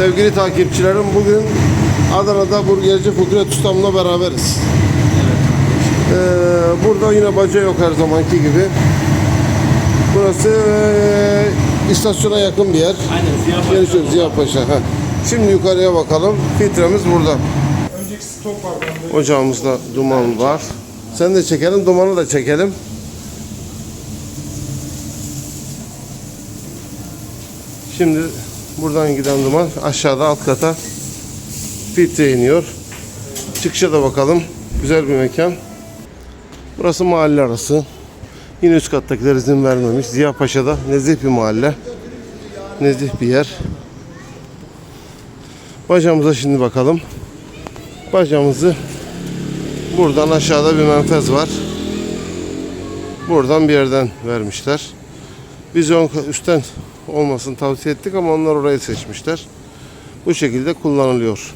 Sevgili takipçilerim bugün Adana'da burgerci Kudret Ustam'la beraberiz. Ee, burada yine baca yok her zamanki gibi. Burası ee, istasyona yakın bir yer. Aynen Ziya Paşa. Görüşürüz Ziya Paşa. Heh. Şimdi yukarıya bakalım. Filtremiz burada. Önceki stok var bende. Ocağımızda duman var. Sen de çekelim, dumanı da çekelim. Şimdi buradan giden duman aşağıda alt kata filtre iniyor. Çıkışa da bakalım. Güzel bir mekan. Burası mahalle arası. Yine üst kattakiler izin vermemiş. Ziya Paşa'da nezih bir mahalle. Nezih bir yer. Bacamıza şimdi bakalım. Bacamızı buradan aşağıda bir menfez var. Buradan bir yerden vermişler. Biz ön, üstten olmasını tavsiye ettik ama onlar orayı seçmişler. Bu şekilde kullanılıyor.